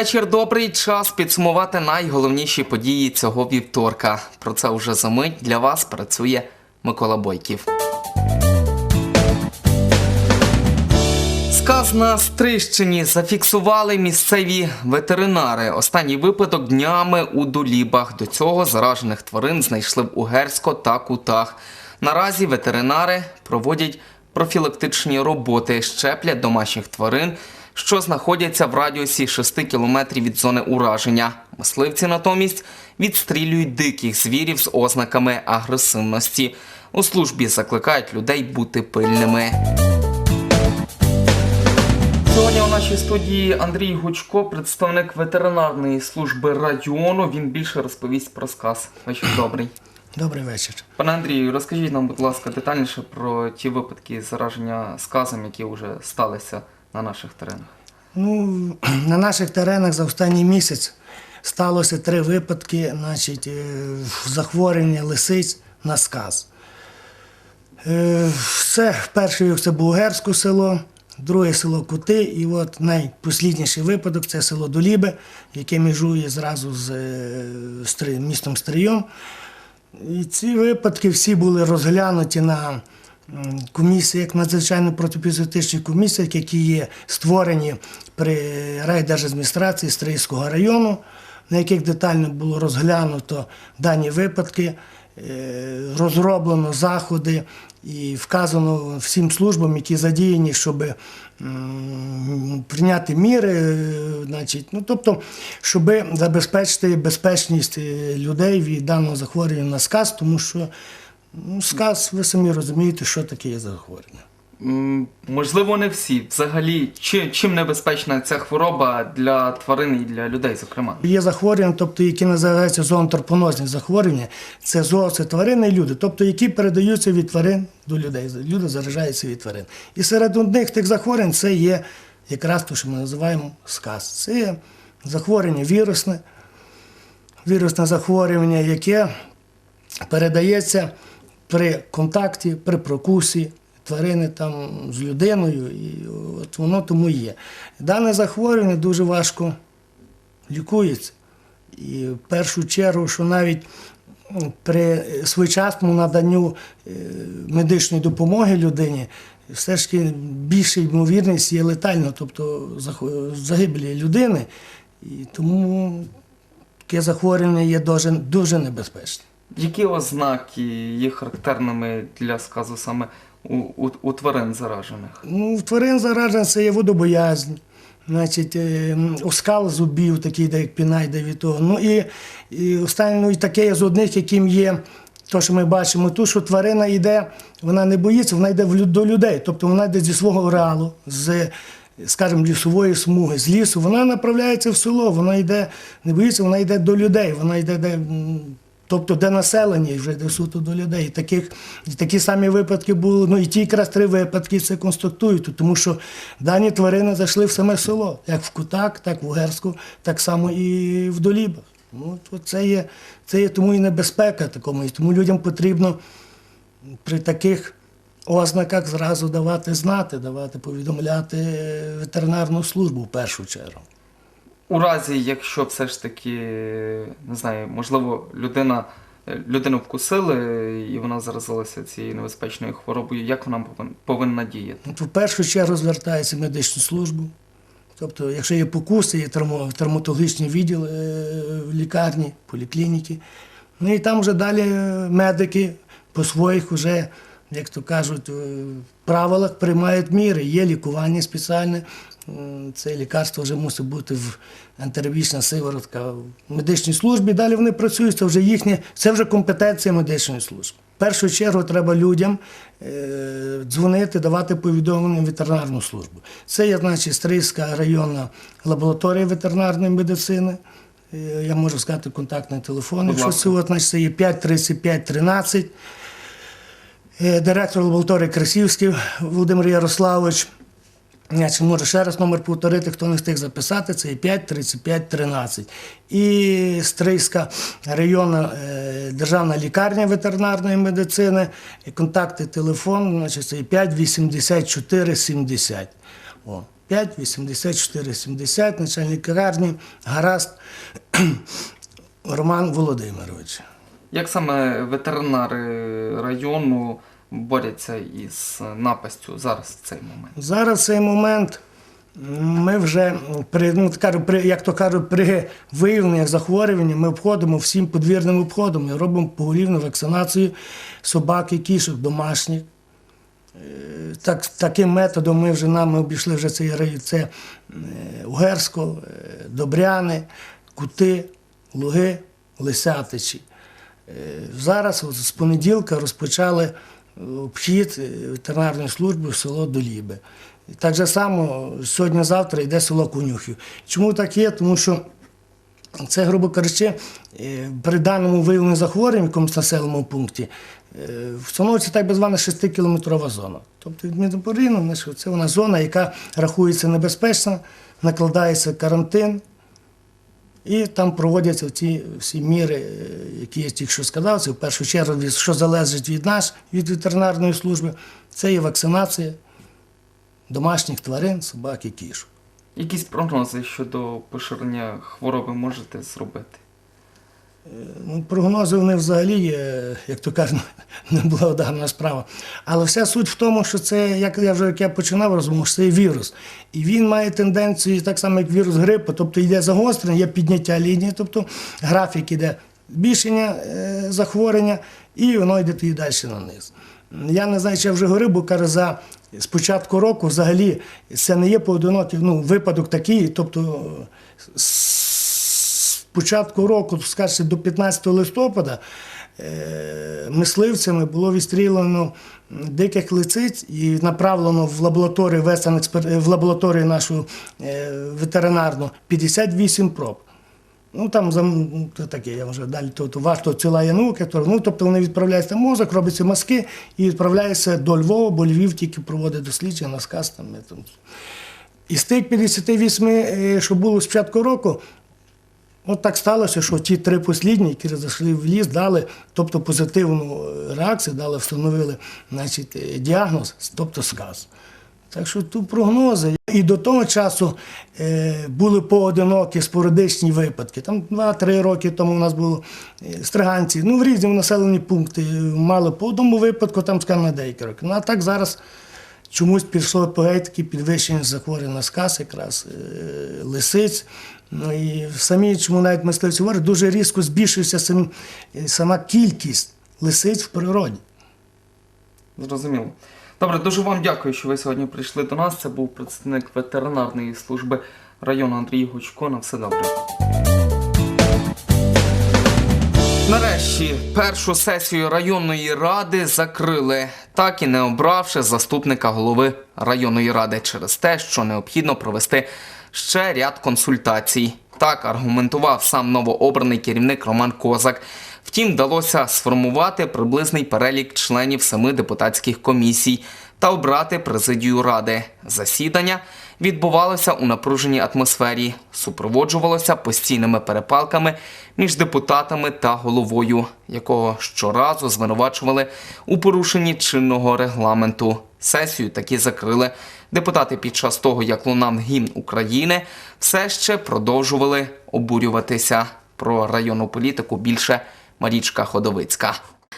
Вечір добрий час підсумувати найголовніші події цього вівторка. Про це вже за мить для вас працює Микола Бойків. Сказ на Стрищині зафіксували місцеві ветеринари. Останній випадок днями у Дулібах. До цього заражених тварин знайшли в Угерсько та Кутах. Наразі ветеринари проводять профілактичні роботи, щеплять домашніх тварин, що знаходяться в радіусі 6 кілометрів від зони ураження. Мисливці натомість відстрілюють диких звірів з ознаками агресивності. У службі закликають людей бути пильними. Сьогодні у нашій студії Андрій Гучко, представник ветеринарної служби району. Він більше розповість про сказ. Вечір добрий. Добрий вечір. Пане Андрію, розкажіть нам, будь ласка, детальніше про ті випадки зараження сказом, які вже сталися на наших теренах. Ну, на наших теренах за останній місяць сталося три випадки значить, е, захворювання лисиць на сказ. Це перший це було Герське село, друге село Кути, і от найпослідніший випадок це село Долібе, яке межує зразу з е, містом Стрийом. І ці випадки всі були розглянуті на м, комісіях, надзвичайно протипізотичні комісії, які є створені при райдержадміністрації Стрийського району, на яких детально було розглянуто дані випадки, е, розроблено заходи і вказано всім службам, які задіяні, щоб прийняти міри, е, значить, ну, тобто, щоб забезпечити безпечність е, людей від даного захворювання на сказ, тому що ну, сказ, ви самі розумієте, що таке є захворювання. М, Можливо, не всі. Взагалі, чи, чим небезпечна ця хвороба для тварин і для людей, зокрема? Є захворювання, тобто, які називаються зоонтропонозні захворювання, це зоо, це тварини і люди, тобто які передаються від тварин до людей. Люди заражаються від тварин. І серед одних тих захворювань це є якраз те, що ми називаємо сказ. Це є захворювання вірусне, вірусне захворювання, яке передається при контакті, при прокусі тварини там з людиною, і от воно тому є. Дане захворювання дуже важко лікується. І в першу чергу, що навіть при своєчасному наданню е, медичної допомоги людині, все ж таки більша ймовірність є летально, тобто загибелі людини. І тому таке захворювання є дуже, дуже небезпечне. Які ознаки є характерними для сказу саме у, у, у тварин заражених? Ну, в тварин заражень це є водобоязнь, значить, е, оскал зубів, такий, де як піна йде від того. Ну і, і останнє, ну, і таке з одних, яким є. То, що ми бачимо, тут, що тварина йде, вона не боїться, вона йде до людей. Тобто вона йде зі свого ареалу, з, скажімо, лісової смуги, з лісу, вона направляється в село, вона йде, не боїться, вона йде до людей, вона йде де. Тобто, де населення і вже йде суто до людей. Таких, такі самі випадки були. Ну і ті якраз три випадки це констатують, тому що дані тварини зайшли в саме село, як в Кутак, так в Угерську, так само і в Долібах. Ну, от це є, це є тому і небезпека такому, і тому людям потрібно при таких ознаках зразу давати знати, давати повідомляти ветеринарну службу в першу чергу. У разі, якщо все ж таки, не знаю, можливо, людина, людину вкусили і вона заразилася цією небезпечною хворобою, як вона повинна діяти? В першу чергу звертається медичну службу. Тобто, якщо є покуси, є травматологічний відділ е, в лікарні, поліклініки. Ну і там вже далі е, медики по своїх вже, як то кажуть, е, правилах приймають міри. Є лікування спеціальне. М, Це лікарство вже мусить бути в антирабічна сиворотка в медичній службі. Далі вони працюють, це вже їхнє, це вже компетенція медичної служби. В першу чергу треба людям е, дзвонити, давати повідомлення в ветеринарну службу. Це є, значить, Стрийська районна лабораторія ветеринарної медицини. Е, Я можу сказати контактний телефон. Якщо це, значить, це є 535 13. Е, Директор лабораторії Красівський Володимир Ярославович. Значить, можу ще раз номер повторити, хто не встиг записати, це є 5 35 13. І Стрийська районна е, державна лікарня ветеринарної медицини, і контакти телефон, значить, це є 5 84 70. О. 5 84 70, начальник лікарні, гаразд Роман Володимирович. Як саме ветеринари району борються із напастю зараз в цей момент? Зараз цей момент ми вже при, ну, кажу, при, як то кажуть, при виявленнях захворювання ми обходимо всім подвірним обходом і робимо поголівну вакцинацію собак і кішок домашніх. Е, Так, таким методом ми вже нами обійшли вже цей район. Це е, Угерсько, е, Добряни, Кути, Луги, Лисятичі. Зараз з понеділка розпочали обхід е, ветеринарної служби в село Доліби. Так же само сьогодні-завтра йде село Конюхів. Чому так є? Тому що це, грубо кажучи, е, при даному виявленні захворювань в якомусь населеному пункті е, встановлюється так звана 6-кілометрова зона. Тобто від Медопоріну це вона зона, яка рахується небезпечна, накладається карантин, і там проводяться ті всі міри, е, які я тільки що сказав. Це в першу чергу, що залежить від нас, від ветеринарної служби, це є вакцинація домашніх тварин, собак і кішок. Якісь прогнози щодо поширення хвороби можете зробити? Ну, прогнози вони взагалі є, як то кажуть, неблагодарна справа. Але вся суть в тому, що це, як я вже як я починав розмову, що це вірус. І він має тенденцію, так само, як вірус грипу, тобто йде загострення, є підняття лінії, тобто графік іде збільшення е, захворювання, і воно йде тоді далі на низ. Я не знаю, чи я вже говорив, бо каже, за з початку року взагалі це не є поодинокий ну, випадок такий, тобто початку року, скажімо, до 15 листопада, е, мисливцями було відстрілено диких лициць і направлено в лабораторію Western в лабораторію нашу е, ветеринарну 58 проб. Ну там ну, то таке, я вже далі то, то варто ціла є. То, ну, тобто вони відправляються мозок, робляться мазки і відправляються до Львова, бо Львів тільки проводить дослідження на сказ. Там, там. Із тих 58, е, що було з початку року, От так сталося, що ті три послідні, які зайшли в ліс, дали тобто позитивну е, реакцію, дали, встановили значить, е, діагноз, тобто сказ. Так що тут прогнози. І до того часу е, були поодинокі спорадичні випадки. Там 2-3 роки тому у нас було е, стриганці. Ну, в різні населені пункти мали по одному випадку, там скажімо, на деякі роки. Ну а так зараз чомусь пішло по таке підвищення захворювань на сказ, якраз лисиць. Ну і самі, чому навіть мисливці говорять, дуже різко збільшився сам, е, сама кількість лисиць в природі. Зрозуміло. Добре, дуже вам дякую, що ви сьогодні прийшли до нас. Це був представник ветеринарної служби району Андрій Гучко. На все добре. Нарешті першу сесію районної ради закрили, так і не обравши заступника голови районної ради через те, що необхідно провести ще ряд консультацій. Так аргументував сам новообраний керівник Роман Козак. Втім, вдалося сформувати приблизний перелік членів семи депутатських комісій та обрати президію ради. Засідання відбувалося у напруженій атмосфері, супроводжувалося постійними перепалками між депутатами та головою, якого щоразу звинувачували у порушенні чинного регламенту. Сесію таки закрили. Депутати під час того, як лунав гімн України, все ще продовжували обурюватися про районну політику більше Марічка Ходовицька.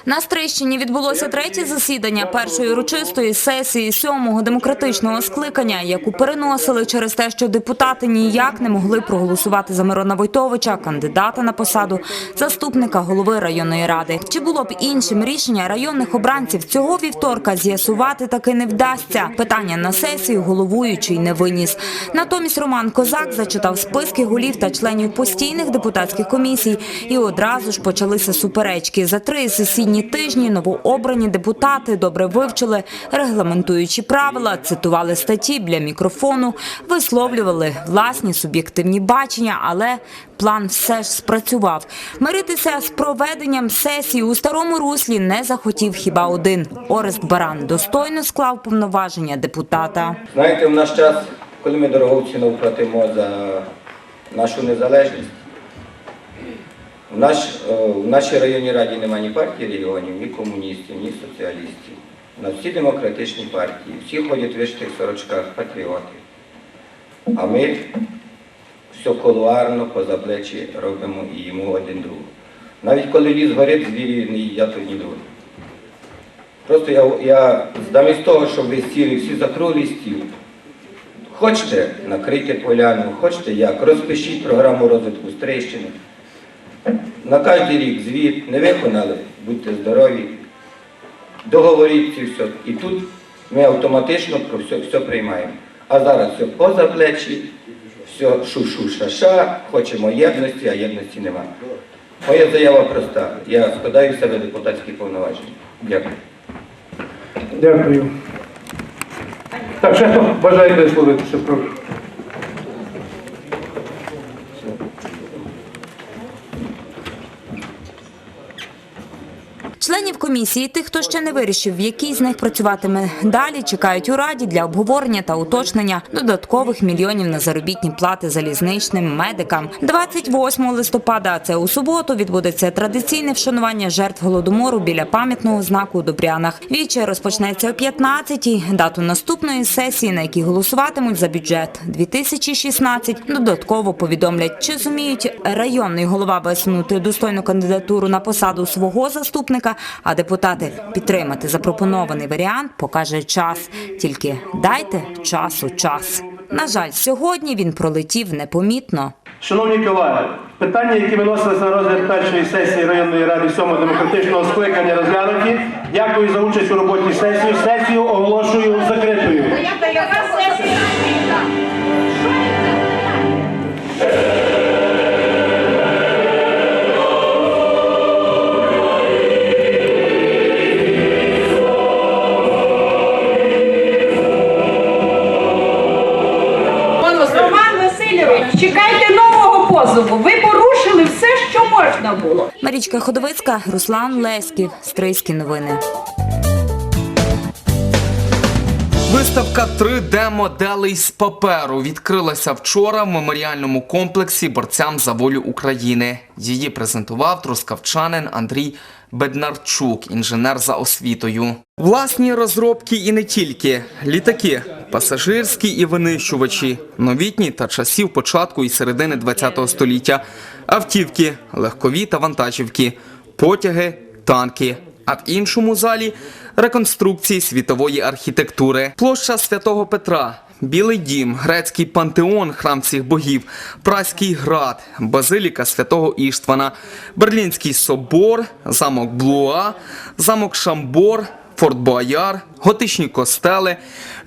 На Стрищині відбулося третє засідання першої урочистої сесії сьомого демократичного скликання, яку переносили через те, що депутати ніяк не могли проголосувати за Мирона Войтовича, кандидата на посаду заступника голови районної ради. Чи було б іншим рішення районних обранців цього вівторка з'ясувати таки не вдасться? Питання на сесію головуючий не виніс. Натомість Роман Козак зачитав списки голів та членів постійних депутатських комісій, і одразу ж почалися суперечки. За три сесійні тижні новообрані депутати добре вивчили регламентуючі правила, цитували статті біля мікрофону, висловлювали власні суб'єктивні бачення, але план все ж спрацював. Миритися з проведенням сесії у старому руслі не захотів хіба один. Орест Баран достойно склав повноваження депутата. Знаєте, в наш час, коли ми дорогу ціну платимо за нашу незалежність, в, наш, е, в нашій районній раді немає ні партії регіонів, ні комуністів, ні соціалістів. У нас всі демократичні партії, всі ходять в вишитих сорочках, патріоти. А ми все колуарно, поза плечі робимо і їмо один другу. Навіть коли ліс горить, звірі не їдять одні. Просто я, я замість того, щоб ви сіли всі за круглий стіл, хочете накрийте поляну, хочете як, розпишіть програму розвитку Стрийщини. На кожен рік звіт не виконали, будьте здорові, договоріть це все. І тут ми автоматично про все, все приймаємо. А зараз все поза плечі, все шу-шу ша-ша, хочемо єдності, а єдності немає. Моя заява проста. Я складаю з себе депутатські повноваження. Дякую. Дякую. Так, ще хто бажає висловитися, прошу. Членів комісії, тих, хто ще не вирішив, в якій з них працюватиме далі, чекають у раді для обговорення та уточнення додаткових мільйонів на заробітні плати залізничним медикам. 28 листопада, а це у суботу, відбудеться традиційне вшанування жертв голодомору біля пам'ятного знаку у Добрянах. Віче розпочнеться о 15-й. Дату наступної сесії, на якій голосуватимуть за бюджет 2016, додатково повідомлять, чи зуміють районний голова висунути достойну кандидатуру на посаду свого заступника, а депутати підтримати запропонований варіант покаже час. Тільки дайте часу час. На жаль, сьогодні він пролетів непомітно. Шановні колеги, питання, які виносились на розгляд першої сесії районної ради 7 демократичного скликання, розглянуті. Дякую за участь у роботі сесії. Сесію оголошую закритою. Позову. Ви порушили все, що можна було. Марічка Ходовицька, Руслан Леськів, Стрийські новини. Виставка 3D-моделей з паперу відкрилася вчора в меморіальному комплексі борцям за волю України. Її презентував трускавчанин Андрій Беднарчук, інженер за освітою. Власні розробки і не тільки літаки, пасажирські і винищувачі, новітні та часів початку і середини ХХ століття, автівки, легкові та вантажівки, потяги, танки. А в іншому залі реконструкції світової архітектури. Площа Святого Петра, Білий Дім, грецький пантеон, храм всіх богів, Праський град, базиліка святого Іштвана, Берлінський собор, замок Блуа, замок Шамбор. Форт Бояр, готичні костели,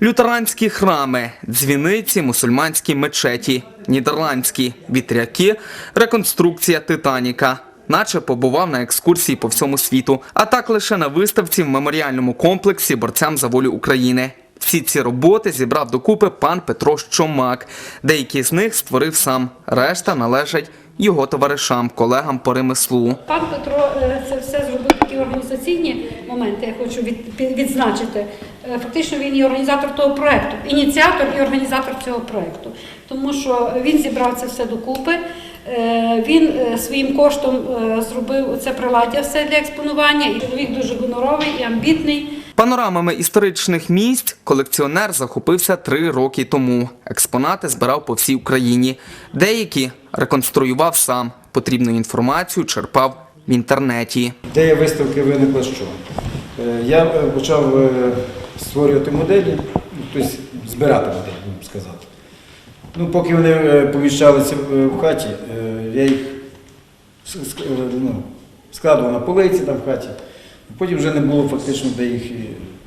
лютеранські храми, дзвіниці, мусульманські мечеті, нідерландські вітряки, реконструкція Титаніка. Наче побував на екскурсії по всьому світу, а так лише на виставці в меморіальному комплексі борцям за волю України. Всі ці роботи зібрав докупи пан Петро Щомак. Деякі з них створив сам, решта належать його товаришам, колегам по ремеслу. Пан Петро е, це все зробив такі організаційні моменти. Я хочу відзначити. Е, Фактично він є організатор того проекту, ініціатор і організатор цього проекту. Тому що він зібрав це все докупи. Е, Він е, своїм коштом зробив це приладдя все для експонування. І чоловік дуже гоноровий і амбітний. Панорамами історичних місць колекціонер захопився три роки тому. Експонати збирав по всій Україні. Деякі реконструював сам. Потрібну інформацію черпав в інтернеті. Ідея виставки виникла? Е, Я е, почав е, створювати моделі, ну, тобто збирати моделі, будемо сказати. Ну, поки вони е, поміщалися в- хаті, е, я їх е, ну, складував на полиці там в хаті, потім вже не було фактично де їх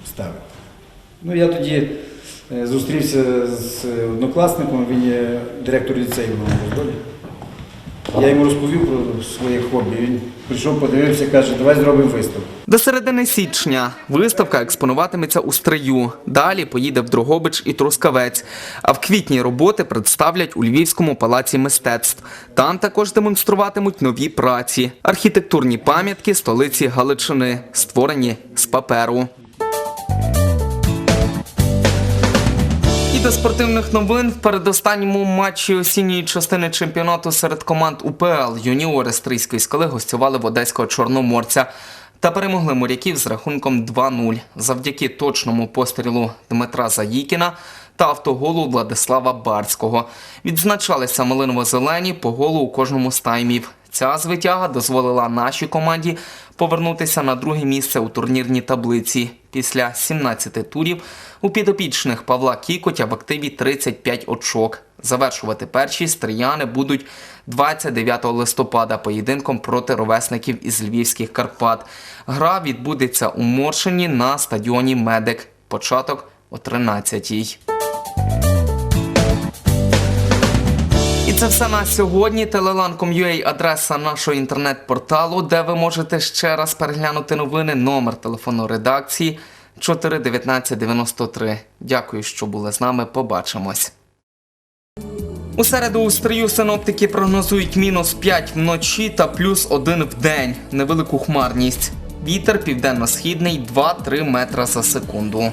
ставити. Ну, я тоді е, зустрівся з однокласником, він є директор ліцею в Новому Роздолі. Я йому розповів про своє хобі. Він прийшов, подивився, каже, давай зробимо виставку. До середини січня виставка експонуватиметься у Стрию. Далі поїде в Дрогобич і Трускавець. А в квітні роботи представлять у Львівському палаці мистецтв. Там також демонструватимуть нові праці, архітектурні пам'ятки столиці Галичини, створені з паперу. До спортивних новин в передостанньому матчі осінньої частини чемпіонату серед команд УПЛ юніори Стрийської скали гостювали в одеського чорноморця та перемогли моряків з рахунком 2-0. Завдяки точному пострілу Дмитра Заїкіна та автоголу Владислава Барського. Відзначалися малиново-зелені по голу у кожному з таймів. Ця звитяга дозволила нашій команді повернутися на друге місце у турнірній таблиці. Після 17 турів у підопічних Павла Кікотя в активі 35 очок. Завершувати першість стріяни будуть 29 листопада поєдинком проти ровесників із Львівських Карпат. Гра відбудеться у Моршині на стадіоні Медик. Початок о 13-й. І це все на сьогодні. Телеланком.ua – адреса нашого інтернет-порталу, де ви можете ще раз переглянути новини. Номер телефону редакції 41993. Дякую, що були з нами. Побачимось. У середу у стрію синоптики прогнозують мінус 5 вночі та плюс 1 в день. Невелику хмарність. Вітер південно-східний 2-3 метра за секунду.